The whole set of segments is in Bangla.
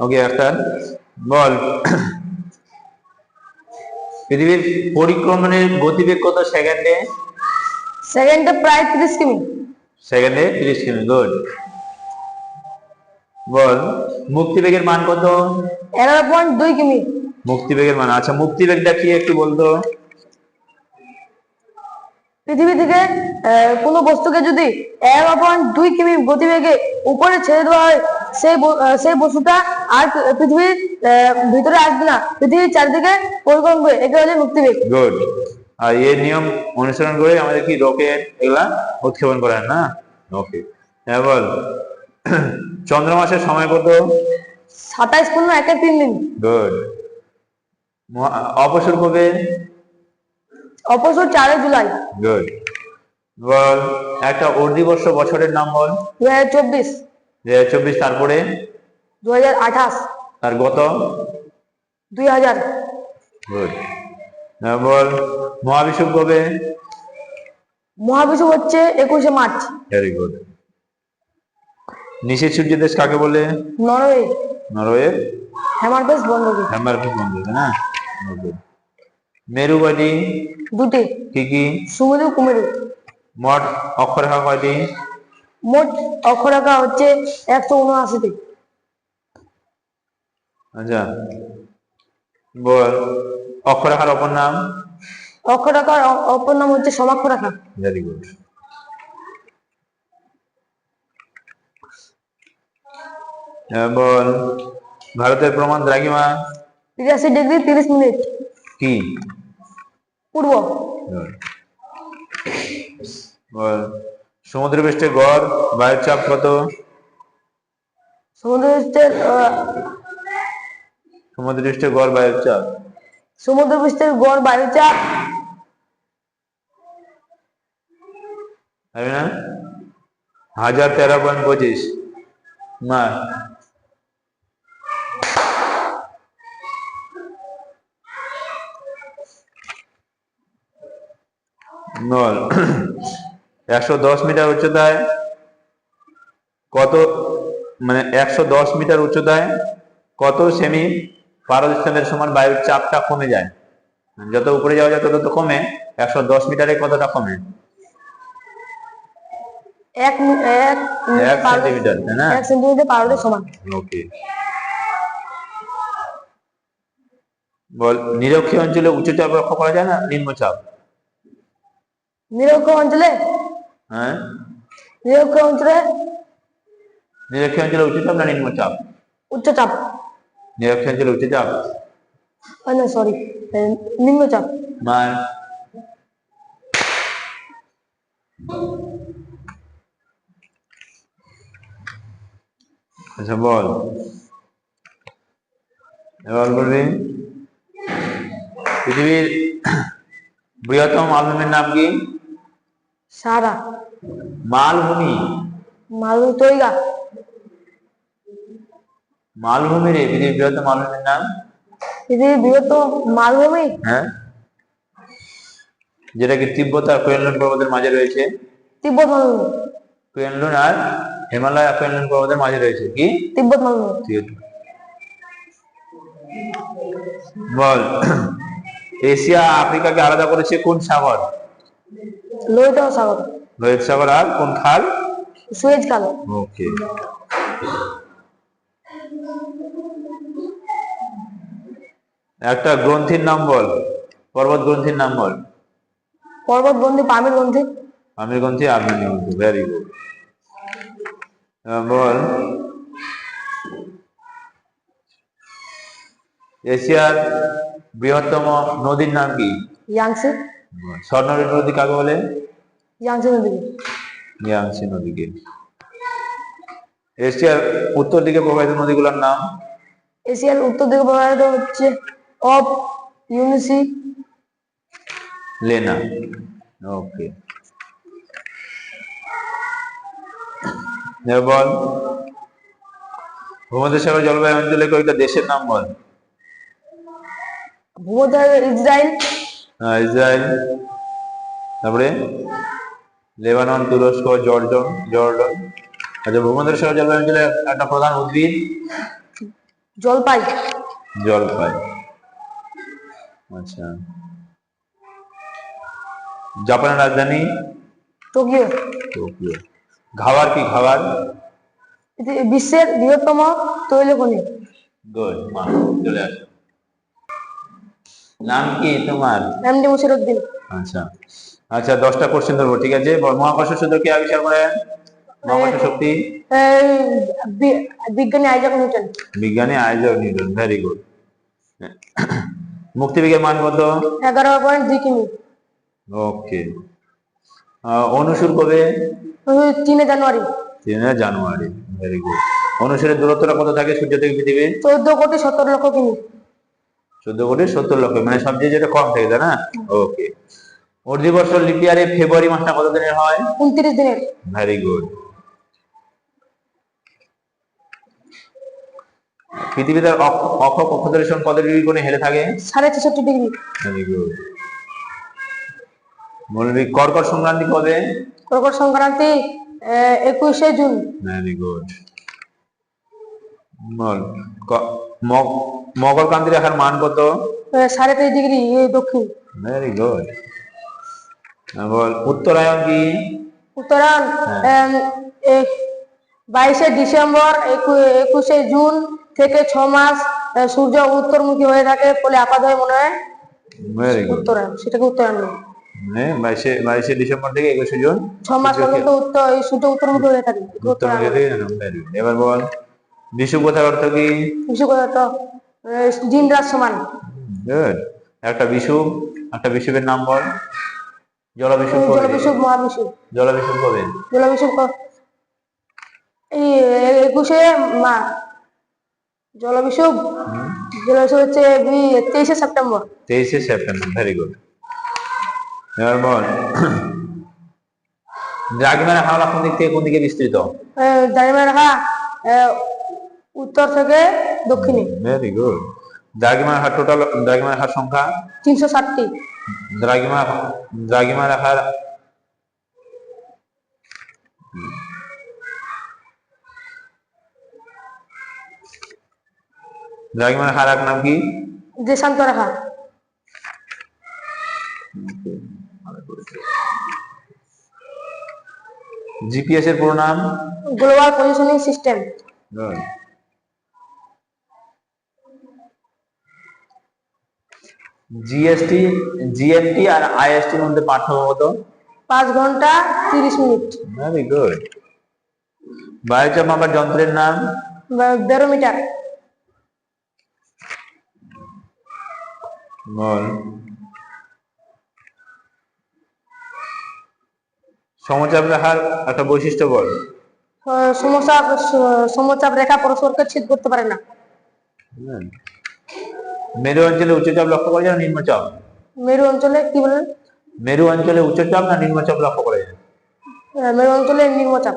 ওকে একটা বল। পৃথিবীর পরিক্রমণের গতিবেগ কত? সেকেন্ডে? সেকেন্ডে প্রায় তিরিশ কিমি। সেকেন্ডে তিরিশ কিমি গুড বল মুক্তিবেগের মান কত? এগারো পয়েন্ট দুই কিমি। মুক্তিবেগের মান আচ্ছা মুক্তিবেগটা কি একটু বলতো? পৃথিবী থেকে কোনো বস্তুকে যদি এগারো পয়েন্ট দুই কিমি গতিবেগে উপরে ছেড়ে দেওয়া হয় সেই সেই বস্তুটা আর পৃথিবীর ভিতরে আসবে না। পৃথিবীর চারিদিকে পরিক্রমণ করবে একে বলে মুক্তিবেগ গুড আর এই নিয়ম অনুসরণ করে আমাদের কি রকেট এগুলা উৎক্ষেপণ করেন না? ওকে হ্যাঁ বল। চন্দ্রমাসের সময় কত? সাতাইশ পনেরো একে তিন দিন। গুড অপসর কবে? অপসর চারে জুলাই। গুড বল একটা অর্ধিবর্ষ বছরের নাম বল। দু হাজার চব্বিশ। দুই হাজার চব্বিশ তারপরে? দু হাজার আঠাশ। তার গত? দুই হাজার। গুড বল মহাবিষুব কবে? মহাবিশ্ব হচ্ছে একুশে মার্চ। ভেরি গুড নিশীর সূর্য দেশ কাকে বলে? নরওয়ে। নরওয়ের হেমারপেস বন্দরী হ্যামারফিস বন্ধ আছে না Okay. মেরুবাদী দুটি। কি কি? সুমেরু কুমেরু। মোট অক্ষরেখা কয়টি? মোট অক্ষরাকা হচ্ছে একশো উনআশিটি। আচ্ছা বল অক্ষরেখার অপর নাম? অক্ষরাকার অ- অপর নাম হচ্ছে সমাক্ষরেখা ভেরি গুড বল ভারতের প্রমাণ দ্রাঘিমা? তিরাশি ডিগ্রি তিরিশ মিনিট। কি? পূর্ব। বল সমুদ্র পৃষ্ঠে গড় বায়ুর চাপ কত? সমুদ্র পৃষ্ঠের আহ, সমুদ্র পৃষ্ঠে গড় বায়ুর চাপ। সমুদ্র পৃষ্ঠের গড় বায়ুচাপ হবে না? হাজার তেরো পয়েন্ট পঁচিশ। মার নল। একশো দশ মিটার উচ্চতায় কত মানে একশো দশ মিটার উচ্চতায় কত সেমি পারদর্শনের সমান বায়ুর চাপটা কমে যায়? যত উপরে যাওয়া যায় তত তো কমে একশো দশ মিটারে কতটা কমে? এক এক সেন্টিমিটার তাই না? এক সেন্টিমিটার পারদের সমান। ওকে। বল নিরক্ষীয় অঞ্চলে উচ্চচাপ লক্ষ্য করা যায় না? নিম্নচাপ। নিরক্ষ অঞ্চলে হ্যাঁ নিরক্ষ অঞ্চলে নিরক্ষীয় অঞ্চলে উচ্চচাপ না নিম্নচাপ উচ্চচাপ নিরক্ষীয় অঞ্চলে উচ্চচাপ আহ, না সরি নিম্নচাপ মার আচ্ছা বল এবার বলবি পৃথিবীর বৃহত্তম মালভূমির নাম কি সারা মালভূমি। মালভূমি তৈগা। মালভূমি রে পৃথিবীর বৃহত্তম মালভূমির নাম? পৃথিবীর বৃহত্তম মালভূমি? হ্যাঁ। যেটা কি তিব্বত আর কুয়েনলুন পর্বতের মাঝে রয়েছে। তিব্বত মালভূমি। কুয়েনলুন আর হিমালয় আর কুয়েনলুন পর্বতের মাঝে রয়েছে। কি? তিব্বত মালভূমি। বল। এশিয়া আফ্রিকাকে আলাদা করেছে কোন সাগর? লোহিত সাগর। লোহিত সাগর আর কোন খাল? সুয়েজ খাল। ওকে। একটা গ্রন্থির নাম বল পর্বত গ্রন্থির নাম বল। পর্বত বন্ধি পামির বন্ধি আমির গ্রন্থি আর্মেনি গ্রন্থি ভেরি গুড বল। এশিয়ার বৃহত্তম নদীর নাম কি? ইয়াংসি। নদী কাকে বলে? ইয়াংসি নদী। ইয়াংসি নদীকে। এশিয়ার উত্তর দিকে প্রবাহিত নদীগুলোর নাম? এশিয়ার উত্তর দিকে প্রবাহিত হচ্ছে অফ ইউনিসি। লেনা। ওকে। বল। ভূমধ্যসাগর জলবায়ু অঞ্চলে কয়েকটা দেশের নাম বল। ভূমধ্য ইসরায়েল ইসরায়েল তারপরে লেবানন তুরস্ক জর্ডন জর্ডন। আচ্ছা ভূমধ্যসাগর জলবায়ু অঞ্চলে একটা প্রধান উদ্ভিদ? জলপাই। জলপাই। আচ্ছা। জাপানের রাজধানী? টোকিও। টোকিও। খাবার কি খাবার বিশ্বের বৃহত্তম তৈল খনি গুড মা চলে আসো। নাম কি তোমার? এমডি মুশিরুদ্দিন। আচ্ছা। আচ্ছা দশটা কোশ্চেন ধরবো ঠিক আছে? মহাকর্ষ সূত্র কে আবিষ্কার করেন মহাকর্ষ শক্তি? বিজ্ঞানী আইজাক নিউটন। বিজ্ঞানী আইজাক নিউটন ভেরি গুড মুক্তিবেগের মান কত? এগারো পয়েন্ট দুই কিমি। ওকে অনুসুর কবে? তিনে জানুয়ারি। তিনে জানুয়ারি ভেরি গুড অনুসুরের দূরত্বটা কত থাকে সূর্য থেকে পৃথিবী চোদ্দ কোটি সত্তর লক্ষ কিমি। চোদ্দ কোটি সত্তর লক্ষ মানে সবচেয়ে যেটা কম থাকে তাই না? ওকে অর্ধি অর্ধিবর্ষ লিপিয়ারে ফেব্রুয়ারি মাসটা কত দিনের হয়? উনত্রিশ দিনের। ভেরি গুড পৃথিবী তার অক্ষ কক্ষদর্শন কত ডিগ্রি কোণে হেলে থাকে? সাড়ে ছেষট্টি ডিগ্রি। ভেরি গুড কর্কট সংক্রান্তি কবে? কর্কট সংক্রান্তি একুশে জুন। ভেরি গুড মকরকান্তি রেখার মান কত? সাড়ে তেইশ ডিগ্রি দক্ষিণ। ভেরি গুড বল উত্তরায়ণ কি? উত্তরায়ণ বাইশে ডিসেম্বর একুশে জুন থেকে ছ মাস সূর্য উত্তরমুখী হয়ে থাকে ফলে আপাত হয়ে মনে হয়। ভেরি গুড উত্তরায়ণ সেটাকে উত্তরায়ণ বলে। বাইশে বাইশে ডিসেম্বর থেকে একুশে জুন। ছ মাস পর্যন্ত উত্তর এই সূর্য উত্তরমুখী হয়ে থাকে। এবার বল কথার অর্থ কি? বিশ্বকত দিন রাত সমান। গুড একটা বিষুব একটা বিষুবের নাম বল। জলবিষুব কবে। জলবিষুব মহাবিষুব জলবিষুব কবে। জলবিষুব এই একুশে মা। জলবিষুব জলবিষুব হচ্ছে তেইশে সেপ্টেম্বর। তেইশে সেপ্টেম্বর ভেরি গুড এবার বল। দ্রাঘিমার হাওড়া কোন দিক থেকে কোন দিকে বিস্তৃত? রাখা আহ, উত্তর থেকে দক্ষিণে। ভেরি গুড দ্রাঘিমার হার টোটাল দ্রাঘিমার হার সংখ্যা? তিনশো ষাটটি দ্রাঘিমা দ্রাঘিমা রাখার দ্রাঘিমার হার এক নাম কি? জিপিএস এর পুরো নাম? Global positioning system GST GMT আর আইএসটি এর মধ্যে পার্থক্য কত? পাঁচ ঘণ্টা তিরিশ মিনিট। ভেরি গুড বায়ুচাপ মাপার যন্ত্রের নাম? ব্যারোমিটার বল। সমচাপ রেখার একটা বৈশিষ্ট্য বল। সমস্যা সমচাপ রেখা পরস্পরকে ছেদ করতে পারে না। মেরু অঞ্চলে উচ্চচাপ লক্ষ্য করা যায় নিম্নচাপ মেরু অঞ্চলে কি বলেন? মেরু অঞ্চলে উচ্চচাপ না নিম্নচাপ লক্ষ্য করা যায় মেরু অঞ্চলে নিম্নচাপ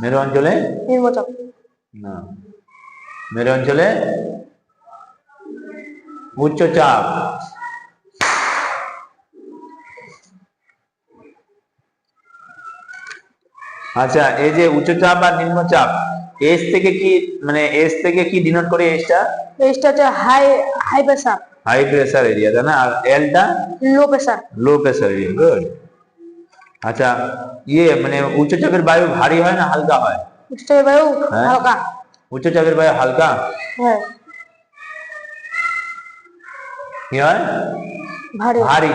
মেরু অঞ্চলে? নিম্নচাপ না। মেরু অঞ্চলে? উচ্চচাপ আচ্ছা এই যে উচ্চচাপ আর নিম্নচাপ এস থেকে কি মানে এস থেকে কি ডিনোট করে এসটা এইটা হচ্ছে high high pressure high pressure area তাই না? আর এলটা low pressure low pressure area good আচ্ছা ইয়ে মানে উচ্চ চাপের বায়ু ভারী হয় না হালকা হয়? উচ্চচাপের বায়ু হালকা। উচ্চ চাপের বায়ু হালকা? হ্যাঁ। কি হয়? ভারী। ভারী।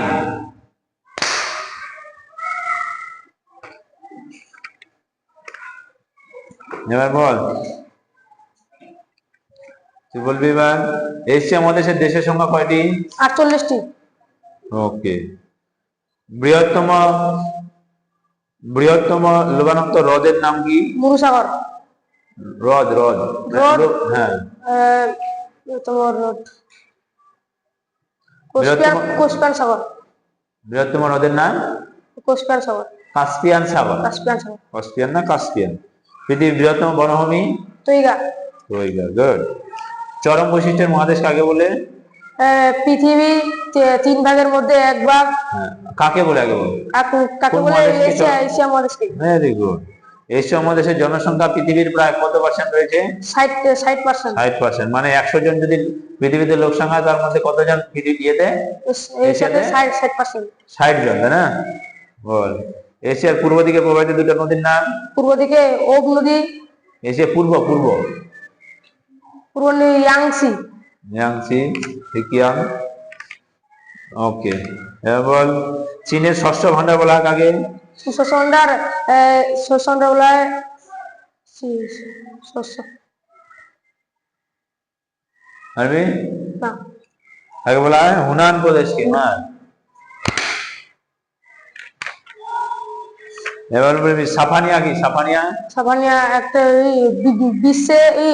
এবার বল। তুই বলবি এবার? এশিয়া মহাদেশের দেশের সংখ্যা কয়টি? আটচল্লিশটি। ওকে। বৃহত্তম বৃহত্তম লবণাক্ত হ্রদের নাম কি? মুরুসাগর হ্রদ হ্রদ। হ্রদ? হ্যাঁ। তোমার কোস্পিয়ান সাগর। বৃহত্তম হ্রদের নাম? কোস্পিয়ান সাগর। কাস্পিয়ান সাগর। কাস্পিয়ান সাগর। কাস্পিয়ান না কাস্পিয়ান? পৃথিবীর বৃহত্তম বনভূমি? গুড চরম বৈশিষ্ট্যের মহাদেশ কাকে বলে? পৃথিবী তিন ভাগের মধ্যে এক ভাগ। হ্যাঁ, কাকে বলে আগে বল? কাকে বলে? এশিয়া এশিয়া মহাদেশকে। ভেরি গুড এশীয় মহাদেশের জনসংখ্যা পৃথিবীর প্রায় কত পার্সেন্ট রয়েছে? ষাট ষাট পার্সেন্ট ষাট পার্সেন্ট মানে একশো জন যদি পৃথিবীতে লোক সংখ্যা তার মধ্যে কতজন পৃথিবী ইয়েতে? পার্সেন্ট ষাট জন তাই না? বল এশিয়ার পূর্ব দিকে প্রবাহিত দুটো নদীর নাম? পূর্ব দিকে ওব নদী। এশিয়া পূর্ব পূর্ব। পূর্ব ইয়াংসি। Yangtze Sikiang. ওকে এবার বল চীনের ষষ্ঠ ভান্ডার বলা হয় কাকে? শোষণদার শোষণটা বলা হয় শি- শোষ- আরবি? না। কাকে বলা হয় হুনান প্রদেশকে হ্যাঁ এবার বলবি সাফানিয়া কি? সাফানিয়া? সাবানিয়া একটা এই বিশ্বে এই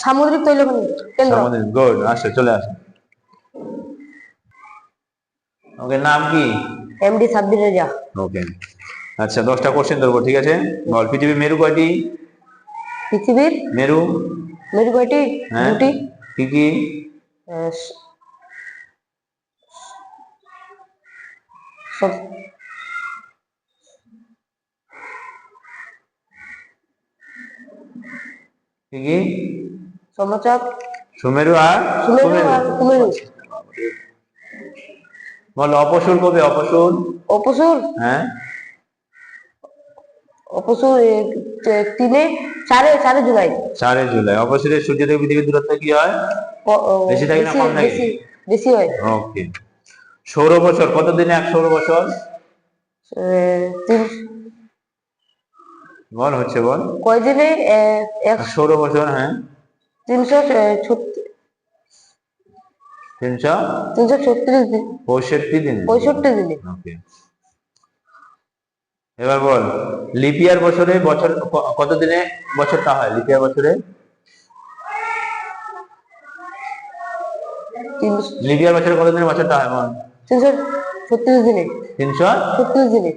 সামুদ্রিক তৈলখনি কেন্দ্র। সামুদ্রিক গুড আসো চলে আসো ওকে নাম কি? এমডি সাব্বির রেজা। ওকে আচ্ছা দশটা কোশ্চেন ধরবো ঠিক আছে? বল পৃথিবীর মেরু কয়টি? পৃথিবীর মেরু? মেরু কয়টি? হ্যাঁ দুটি। কি কি? সব- কি কি? সমচাপ সুমেরু আর? সুমেরু কুমেরু অপসুর কবে অপসুর? অপসুর? হ্যাঁ। অপসুর তিনে চারে চারে জুলাই। চারে জুলাই। অপসুরের সূর্য থেকে পৃথিবীর দূরত্ব কি হয়? বেশি থাকে না কম থাকে? বেশি হয়। ওকে। সৌর বছর কত দিনে এক সৌর বছর তিন বল হচ্ছে বল। কয় দিনে এ, এক এক সৌর বছর হ্যাঁ। তিনশো তিনশো? তিনশো ছত্রিশ দিন। পঁয়ষট্টি দিন। পঁয়ষট্টি দিনে। ওকে। এবার বল লিপিয়ার বছরে বছর কত দিনে বছরটা হয়? লিপিয়ার বছরে? লিপিয়ার বছরে কত দিনে বছরটা হয় বল? তিনশো ছত্রিশ দিনে। তিনশো? ছত্রিশ দিনে।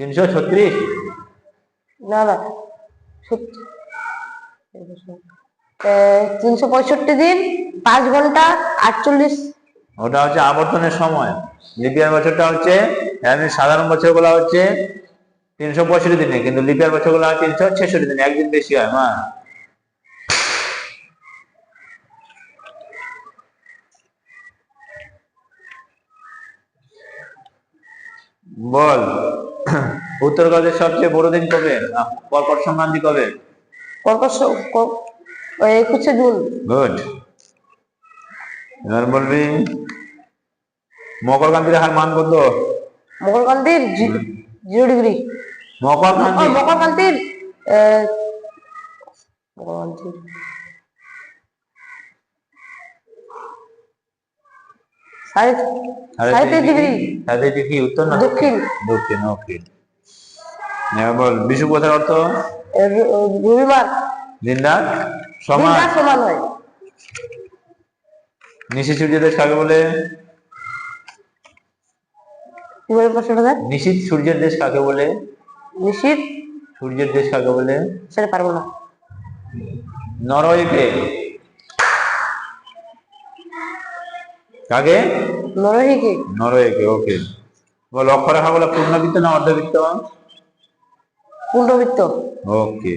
তিনশো ছত্রিশ? না না। তিনশো পঁয়ষট্টি দিন, পাঁচ ঘণ্টা, আটচল্লিশ। ওটা হচ্ছে আবর্তনের সময়। লিপিয়ার বছরটা হচ্ছে এমনি সাধারণ বছর বলা হচ্ছে তিনশো পঁয়ষট্টি দিনে, কিন্তু লিপিয়ার বছরগুলো হয় তিনশো ছেষট্টি দিনে, একদিন বেশি হয়, মা। বল। উত্তরপ্রদেশ সবচেয়ে বড় দিন কবে? কর্কট সংক্রান্তি কবে? একুশে জুন। গুড। এবার বলবি মকরকান্তি রেখার মান কত? মকরকান্তির জিরো ডিগ্রি। মকরকান্তি মকরকান্তির মকরকান্তির সাড়ে সাড়ে ডিগ্রি। সাড়ে ডিগ্রি উত্তর না দক্ষিণ? দক্ষিণ। ওকে এবার বল। বিশু কথার অর্থ? রবিবার। দিনরাত? সমান? সমান হয়। নিশি সূর্য দেশ কাকে বলে? নিশীত সূর্যের দেশ কাকে বলে? নিশ্চিত সূর্যের দেশ কাকে বলে? সেটা পারব না। নরওয়েকে কাকে? নরহিকে নরওয়েকে ওকে। বল বলে পূর্ণবৃত্ত না অর্ধবৃত্ত? পূর্ণবৃত্ত ওকে।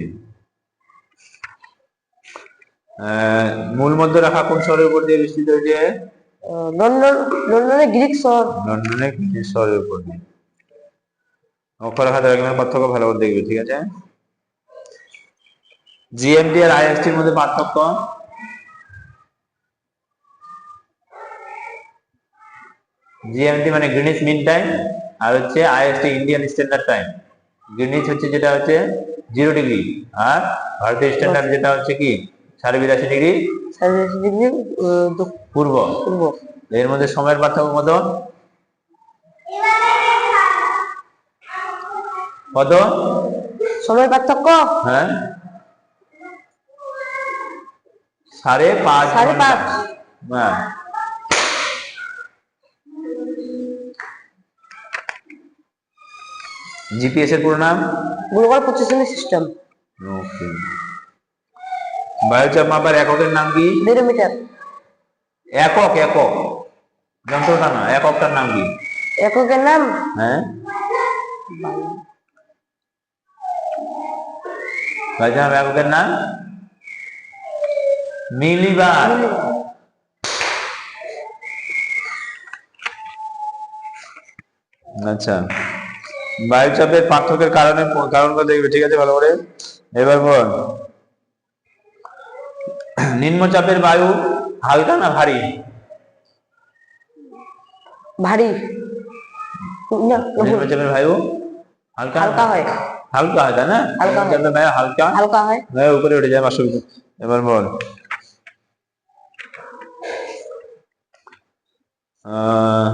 মূল মধ্য রেখা কোন শহরের উপর দিয়ে বিস্তৃত হয়েছে? লন্ডন গ্রিক শহর। লন্ডনের কি শহরের উপর দিয়ে। দ্রাঘিমার পার্থক্য ভালো করে দেখবে ঠিক আছে? জিএমটি আর আইএসটির মধ্যে পার্থক্য? জিএমটি মানে গ্রিনিচ মিন টাইম আর হচ্ছে IST Indian standard time Greenwich হচ্ছে যেটা হচ্ছে জিরো ডিগ্রি আর ভারতীয় স্ট্যান্ডার্ড যেটা হচ্ছে কি? সাড়ে বিরাশি ডিগ্রি সাড়ে তিনশো ডিগ্রি পূর্ব। পূর্ব। এর মধ্যে সময়ের পার্থক্য কত? কত? সময় পার্থক্য? হ্যাঁ। সাড়ে পাঁচ সাড়ে। পাঁচ। হ্যাঁ। জিপিএস এর পুরো নাম? গ্লোবাল পজিশনিং সিস্টেম ওকে বায়োচাপ মাপার এককের নাম কি? বেরোমিটার একক একক। যন্ত্রটা না এককটার নাম কি? এককের নাম? হ্যাঁ। বায়ুচাপ এককের নাম? মিলিবার আচ্ছা। বায়ুচাপের পার্থক্যের কারণে কারণগুলো দেখবে ঠিক আছে ভালো করে? এবার বল। নিম্নচাপের বায়ু হালকা না ভারী? ভারী। নিম্নচাপের বায়ু হালকা হালকা হয়। হালকা হয় তাই না? হালকা। নিম্নচাপের বায়ু হালকা? হালকা হয়। হ্যাঁ উপরে উঠে যায় মিটার এবার বল। আহ,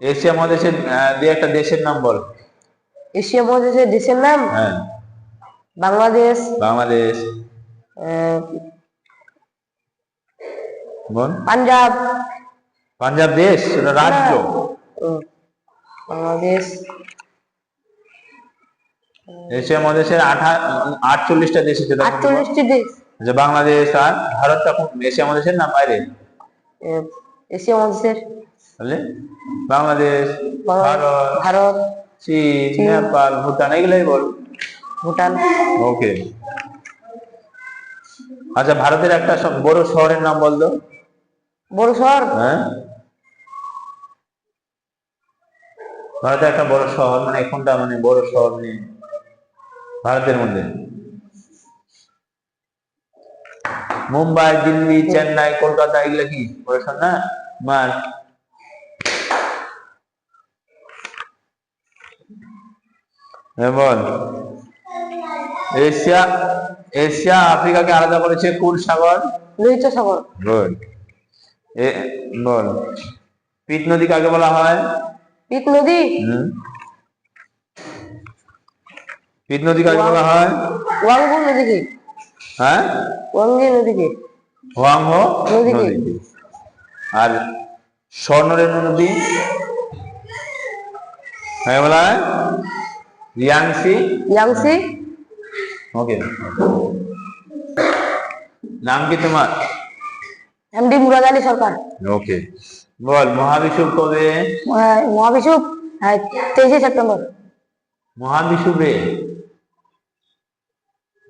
এশিয়া মহাদেশের দিয়ে একটা দেশের নাম বল। এশিয়া মহাদেশের দেশের নাম? হ্যাঁ। বাংলাদেশ। বাংলাদেশ। বল। পাঞ্জাব। পাঞ্জাব দেশ? রাজ্য। বাংলাদেশ। এশিয়া মহাদেশের আঠা আটচল্লিশটা দেশ আছে আটচল্লিশটি দেশ। যে বাংলাদেশ আর ভারতটা কোন এশিয়া মহাদেশের না বাইরে? এশিয়া মহাদেশের। বুঝলে বাংলাদেশ ভারত ভারত চীন নেপাল ভুটান এগুলাই বল। ভুটান। ওকে। আচ্ছা ভারতের একটা সব- বড় শহরের নাম বল তো। বড় শহর? হ্যাঁ। ভারতের একটা বড় শহর মানে কোনটা মানে বড় শহর নেই ভারতের মধ্যে। মুম্বাই দিল্লি চেন্নাই কলকাতা এগুলো কি? বড় শহর না? মার হ্যাঁ বল এশিয়া এশিয়া আফ্রিকাকে আলাদা করেছে কোন সাগর? লোহিত সাগর। গুড। এ বল পিত নদী কাকে বলা হয়? পিত নদী? পিত নদী কাকে বলা হয়? ওয়াঙ্গু নদীকে। হ্যাঁ? ওয়াঙ্গি নদীকে। হোয়াংহ নদীকে। আর স্বর্ণরেণু নদী? কাকে বলা হয়? রিয়াংসি ইয়াংসি ওকে নাম কি তোমার? এমডি মুরাদ আলী সরকার ওকে বল মহাবিষুব কবে? মহাবিষুব আহ, তেইশে সেপ্টেম্বর। মহাবিষুবে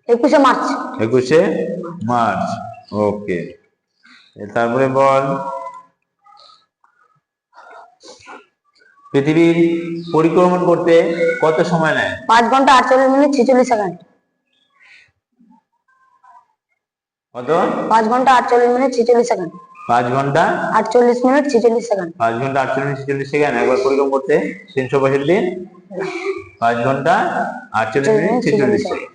একুশে মার্চ। একুশে মার্চ। ওকে তারপরে বল। পৃথিবীর পরিক্রমণ করতে কত সময় নেয়? পাঁচ ঘণ্টা আটচল্লিশ মিনিট ছেচল্লিশ সেকেন্ড। কত? পাঁচ ঘণ্টা আটচল্লিশ মিনিট ছেচল্লিশ সেকেন্ড। পাঁচ ঘণ্টা? আটচল্লিশ মিনিট ছেচল্লিশ সেকেন্ড। পাঁচ ঘণ্টা আটচল্লিশ ছেচল্লিশ সেকেন্ড একবার পরিক্রমণ করতে তিনশো পঁয়ষট্টি দিন? পাঁচ ঘণ্টা আটচল্লিশ মিনিট ছেচল্লিশ সেকেন্ড।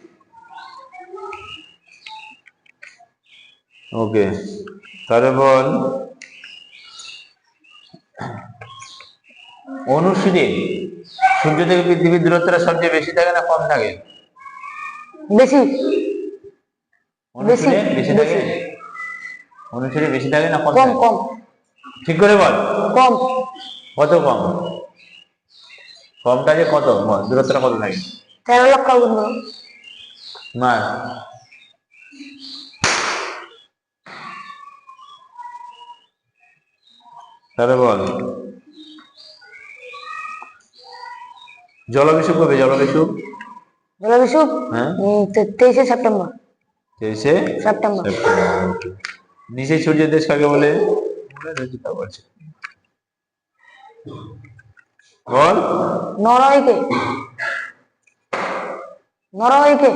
ওকে তাহলে অনুশীলে সূর্য থেকে পৃথিবীর দূরত্বটা সবচেয়ে বেশি থাকে না কম থাকে? বেশি। বেশি, থাকে? বেশি। বেশি থাকে না কম কম ঠিক করে বল। কম। কত কম? কমটা যে কত? দূরত্বটা কত থাকে? তেরো লক্ষ মার তাহলে বল। জলবিষুব কবে? জলবিষুব জলবিষুব হ্যাঁ। তেইশে সেপ্টেম্বর। তেইশে সেপ্টেম্বর। নিচে সূর্যের দেশ কাকে বলে? বলে। নরওয়েকে। নরওয়েকে।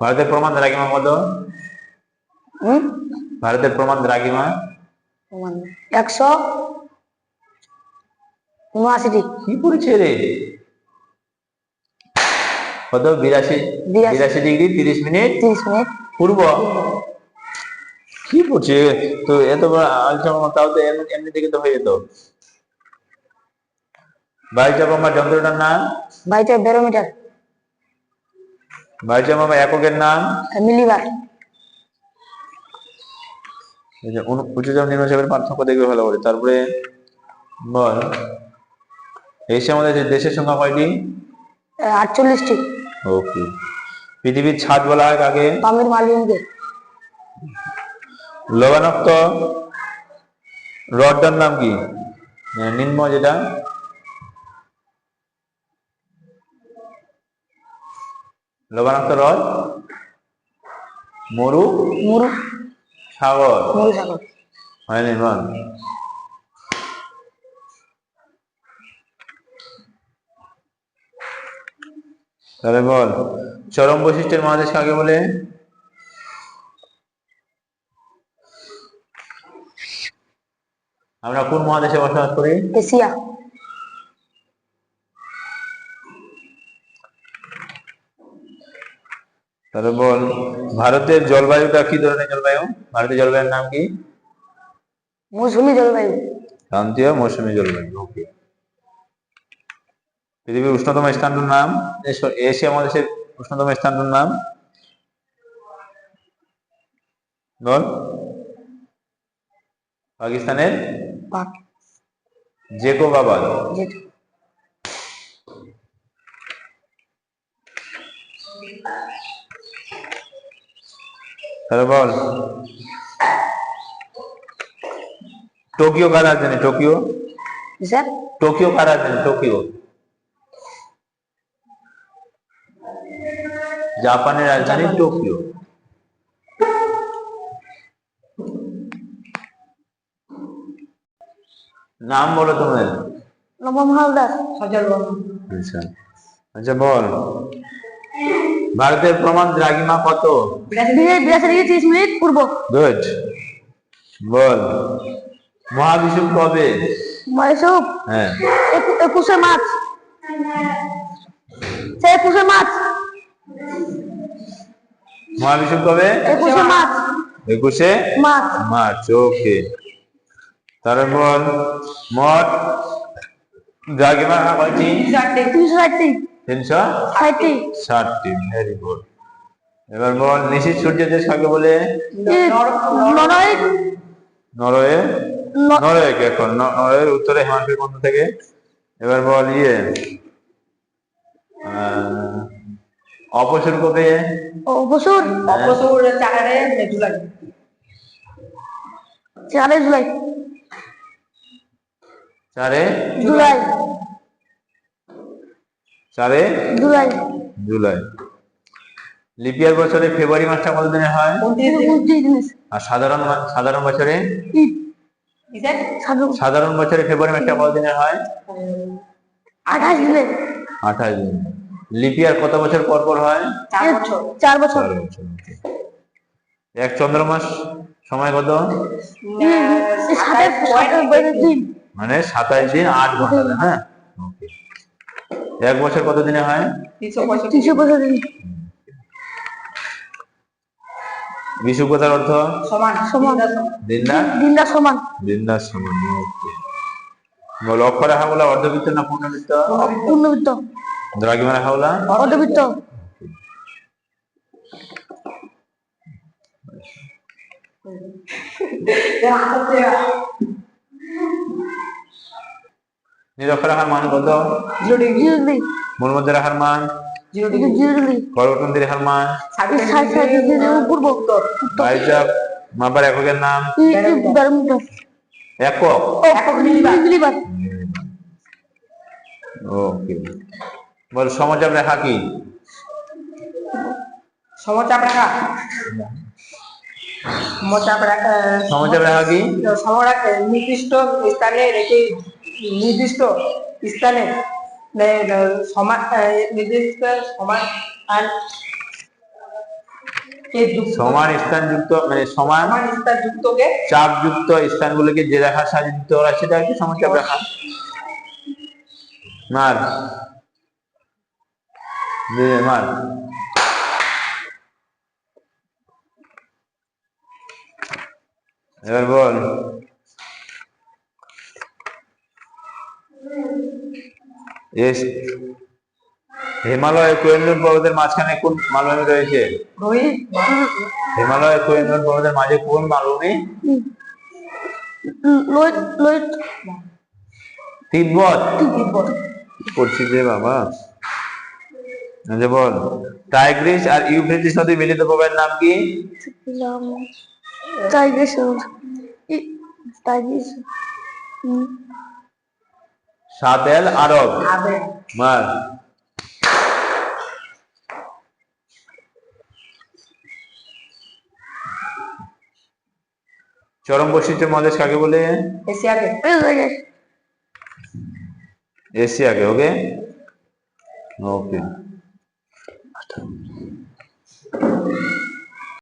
ভারতের প্রমাণ দ্রাঘিমা কত ভারতের প্রমাণ দ্রাঘিমা একশো উনআশিটি কি পড়েছে রে? কত? বিরাশি। বিরাশি। ডিগ্রি তিরিশ মিনিট। তিরিশ মিনিট। পূর্ব কি পড়ছে? তো এত বড় আলোচনা তাও তো এমনি থেকে তো হয়ে যেত। বায়ুচাপ আমার যন্ত্রটার নাম? ব্যারোমিটার। এককের নাম? মিলিবার। উচ্চচাপ নিম্নচাপের পার্থক্য দেখবে ভালো করে। তারপরে বল। এসে আমাদের দেশের সংখ্যা কয়টি? আটচল্লিশটি। ওকে। পৃথিবীর ছাদ বলা হয় কাকে? পামির মালিনকে। লবণাক্ত রডটার নাম কি? নিম্ন যেটা। লবণাক্ত হ্রদ মরু? মরু। সাগর। মরু সাগর। হয়নি বল তাহলে বল চরম বৈশিষ্ট্যের মহাদেশ কাকে বলে? আমরা কোন মহাদেশে বসবাস করি? এশিয়া। তাহলে বল ভারতের জলবায়ুটা কি ধরনের জলবায়ু? ভারতের জলবায়ুর নাম কি? মৌসুমী জলবায়ু। ক্রান্তীয় মৌসুমী জলবায়ু ওকে পৃথিবীর উষ্ণতম স্থানটির নাম এশিয়া মহাদেশের উষ্ণতম স্থানটির নাম। বল। পাকিস্তানের পাক জেকোবাবাদ। বল। টোকিও কার রাজধানী? টোকিও? টোকিও কার রাজধানী? টোকিও। জাপানের রাজধানী টোকিও। নাম বলো তোমার নবম হাওলাদার আচ্ছা আচ্ছা বল। ভারতের প্রমাণ দ্রাঘিমা কত? বিরাশি বিরাশি ত্রিশ মিনিট পূর্ব। Good ball. মহাবিষুব কবে? মহেশুব হ্যাঁ। একু- একুশে মার্চ। সে একুশে মার্চ। কবে? একুশে মার্চ একুশে মার্চ মার্চ ওকে। তারপর মোট দ্রাঘিমা কয়টি? তিনশো ষাটটি। তিনশো ষাটটি। ষাটটি ভেরি গুড এবার বল নিশীত সূর্য দেশ কাকে বলে? Norway Norway? নরওয়ে কে এখন। নরওয়ের উত্তরে হিমালয় পর্বত থেকে? এবার বল ইয়ে। আহ, অপসর কবে? ও বসুর অপসর চারে জুলাই। চারে জুলাই। চারে? জুলাই। চারে? জুলাই। জুলাই। লিপিয়ার বছরে ফেব্রুয়ারি মাসটা কত দিনে। হয় আর সাধারণ মা- সাধারণ বছরে? সাধারণ। বছরে ফেব্রুয়ারি মাসটা কত দিনে হয়? আঠাশ দিনে। আঠাশ দিন। লিপিয়ার কত বছর পর পর হয়? চার বছর। চার. এক চন্দ্রমাস সময় কত? বছর দিন। মানে সাতাশ দিন আট ঘণ্টা হ্যাঁ? এক বছর কত দিনে হয়? তিনশো পঁয়ষট্টি বছর দিন। বিশুকতার অর্থ? সমান। সমান। দিনদার সমান। দিনদার? সমান। ওকে বল অক্ষরেখাগুলা অর্ধবৃত্ত না পূর্ণবৃত্ত। পূর্ণবৃত্ত। দ্রাঘিমা রেখাগুলা অর্ধবৃত্ত এরা হাতের নিরক্ষর মান কত জিরো ডিগ্রি জিরো ডিগ্রি মূল মধ্যে রেখার মান জিরো ডিগ্রি জিরো ডিগ্রি মান ষাট ষাট বাইজাব মাপার এককের নাম ব্যারোমিটার একক একক। মিলিবার ওকে বল সমচাপ রেখা কি? সমচাপ রেখা। সমচাপ রেখা সমচাপ রেখা কি? নির্দিষ্ট স্থানে রেখে নির্দিষ্ট স্থানে নে- নে- সমান নির্দিষ্ট সমান আর সমান স্থান যুক্ত মানে সমান স্থান যুক্তকে চাপ যুক্ত স্থানগুলোকে যে সাহায্যে যুক্ত করা সেটা কি সমচাপ রেখা। মার। দে, মার এবার বল হিমালয় কোয়েন্দন পর্বতের মাঝখানে কোন মালভূমি রয়েছে? হিমালয় কোয়েন্দন পর্বতের মাঝে কোন মালভূমি? তিব্বত। পড়ছি যে বাবা। বল। টাইগ্রিস আর ইউফ্রেটিস নদী মিলিত প্রবাহের নাম কি? টাইগ্রিস টাইগ্রিস সাতেল আরব। মার। চরম বৈশিষ্ট্যের মহাদেশ কাকে বলে? এশিয়াকে এশিয়াকে ওকে ওকে 方。